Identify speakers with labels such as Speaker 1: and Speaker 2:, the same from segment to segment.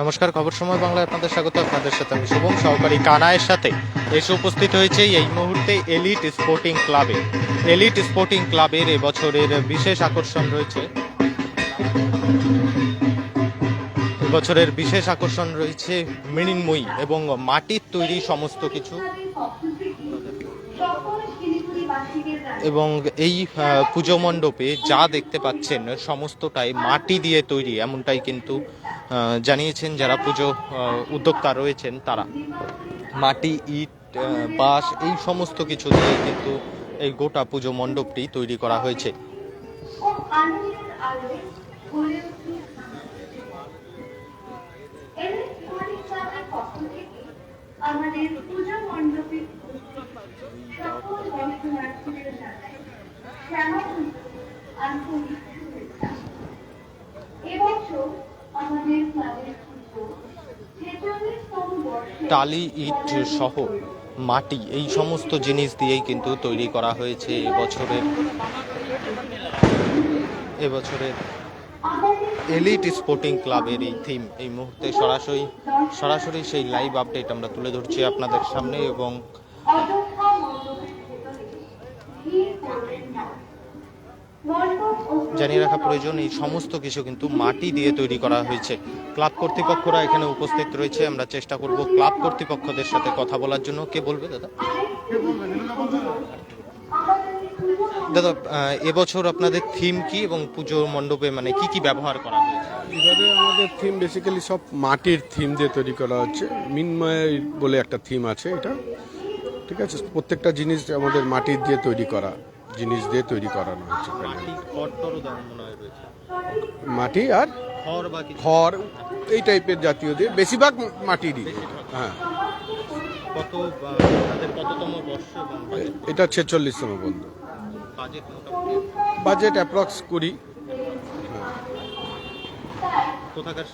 Speaker 1: নমস্কার, খবর সময় বাংলায় আপনাদের স্বাগত, আপনাদের সাথে আমি শুভম। সহকারী কানায়ের সাথে এসে উপস্থিত হয়েছে এই মুহূর্তে এলিট স্পোর্টিং ক্লাবে এলিট স্পোর্টিং ক্লাবের এবছরের বিশেষ আকর্ষণ রয়েছে। বছরের বিশেষ আকর্ষণ রয়েছে মৃন্ময়ী এবং মাটির তৈরি সমস্ত কিছু। এবং এই পুজো মণ্ডপে যা দেখতে পাচ্ছেন, সমস্তটাই মাটি দিয়ে তৈরি, এমনটাই কিন্তু জানিয়েছেন যারা পুজো উদ্যোক্তা রয়েছেন তারা। মাটি, ইট বাঁশ, এই সমস্ত কিছু দিয়ে কিন্তু এই গোটা পুজো মণ্ডপটি তৈরি করা হয়েছে।
Speaker 2: আমাদের পূজা মণ্ডপে
Speaker 1: টালি, ইট সহ মাটি, এই সমস্ত জিনিস দিয়েই কিন্তু তৈরি করা হয়েছে এবছরের এবছরের এলিট স্পোর্টিং ক্লাবের এই থিম এই মুহূর্তে সরাসরি সরাসরি সেই লাইভ আপডেট আমরা তুলে ধরছি আপনাদের সামনে এবং জানিয়ে রাখা প্রয়োজন, এই সমস্ত কিছু কিন্তু মাটি দিয়ে তৈরি করা হয়েছে। ক্লাব কর্তৃপক্ষরা এখানে উপস্থিত রয়েছে, আমরা চেষ্টা করব ক্লাব কর্তৃপক্ষদের সাথে কথা বলার জন্য। কে বলবে, দাদা? দাদা এবছর আপনাদের থিম কি এবং পুজো মণ্ডপে মানে কি কি ব্যবহার করা হয়েছে?
Speaker 3: আমাদের থিম বেসিক্যালি সব মাটির থিম দিয়ে তৈরি করা হচ্ছে। মিনময় বলে একটা থিম আছে এটা। ঠিক আছে? প্রত্যেকটা জিনিস আমাদের মাটির দিয়ে তৈরি করা। জিনিস দিয়ে তৈরি করানো হচ্ছে
Speaker 1: মাটি
Speaker 3: আর
Speaker 1: খড়
Speaker 3: এই টাইপের জাতীয় দিয়ে বেশিরভাগ মাটিরই হ্যাঁ। এটা ছেচল্লিশতম বন্ধু।
Speaker 1: বাজেট
Speaker 3: অ্যাপ্রক্স কুড়ি।
Speaker 1: কোথাকার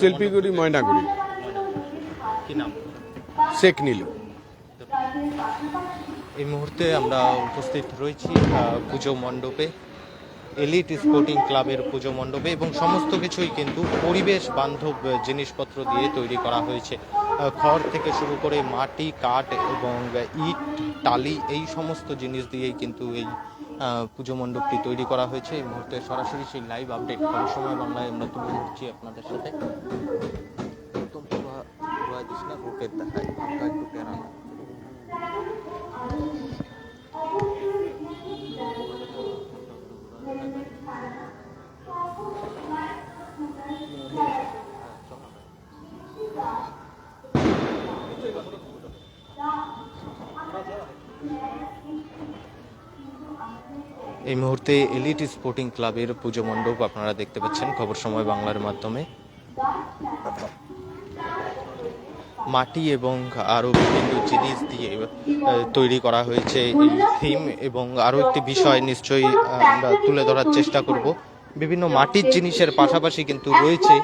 Speaker 3: শিল্পীগুড়ি ময়নাগুড়ি। শেখ নীলু।
Speaker 1: এই মুহূর্তে আমরা উপস্থিত রয়েছি পুজো মণ্ডপে, এলিট স্পোর্টিং ক্লাবের পুজো মণ্ডপে এবং সমস্ত কিছুই কিন্তু পরিবেশ বান্ধব জিনিসপত্র দিয়ে তৈরি করা হয়েছে। খড় থেকে শুরু করে মাটি, কাঠ এবং ইট, টালি এই সমস্ত জিনিস দিয়েই কিন্তু এই পুজো মণ্ডপটি তৈরি করা হয়েছে। এই মুহূর্তে সরাসরি সেই লাইভ আপডেট খবর সময় বাংলায় আমরা তুলে ধরছি আপনাদের সাথে। একদম পুরো পুরো দিস না, রুটের দেখায় একটু টেরা না এই মুহূর্তে এলিট স্পোর্টিং ক্লাবের পুজো মণ্ডপ আপনারা দেখতে পাচ্ছেন। খবর সময় বাংলার মাধ্যমে। মাটি এবং আরও বিভিন্ন জিনিস দিয়ে তৈরি করা হয়েছে এই থিম এবং আরও একটি বিষয় নিশ্চয়ই আমরা তুলে ধরার চেষ্টা করব। বিভিন্ন মাটির জিনিসের পাশাপাশি কিন্তু রয়েছে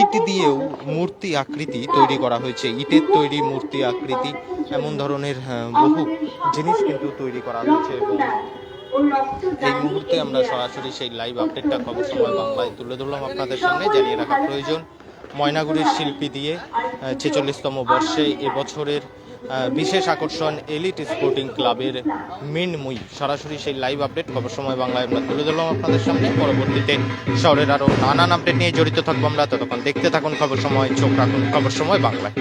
Speaker 1: ইট দিয়েও মূর্তি আকৃতি তৈরি করা হয়েছে। ইটের তৈরি মূর্তি আকৃতি, এমন ধরনের বহু জিনিস কিন্তু তৈরি করা হয়েছে এবং এই মুহূর্তে আমরা সরাসরি সেই লাইভ আপডেটটা খবর সময় বাংলায় তুলে ধরলাম আপনাদের সামনে। জানিয়ে রাখা প্রয়োজন ময়নাগুড়ির শিল্পী দিয়ে ছেচল্লিশতম বর্ষে এবছরের বিশেষ আকর্ষণ এলিট স্পোর্টিং ক্লাবের মিনমুই সরাসরি সেই লাইভ আপডেট, খবর সময় বাংলায় আমরা তুলে ধরলাম আপনাদের সামনে। পরবর্তীতে শহরের আরও নানান আপডেট নিয়ে জড়িত থাকব আমরা। ততক্ষণ দেখতে থাকুন খবর সময়, চোখ রাখুন খবর সময় বাংলায়।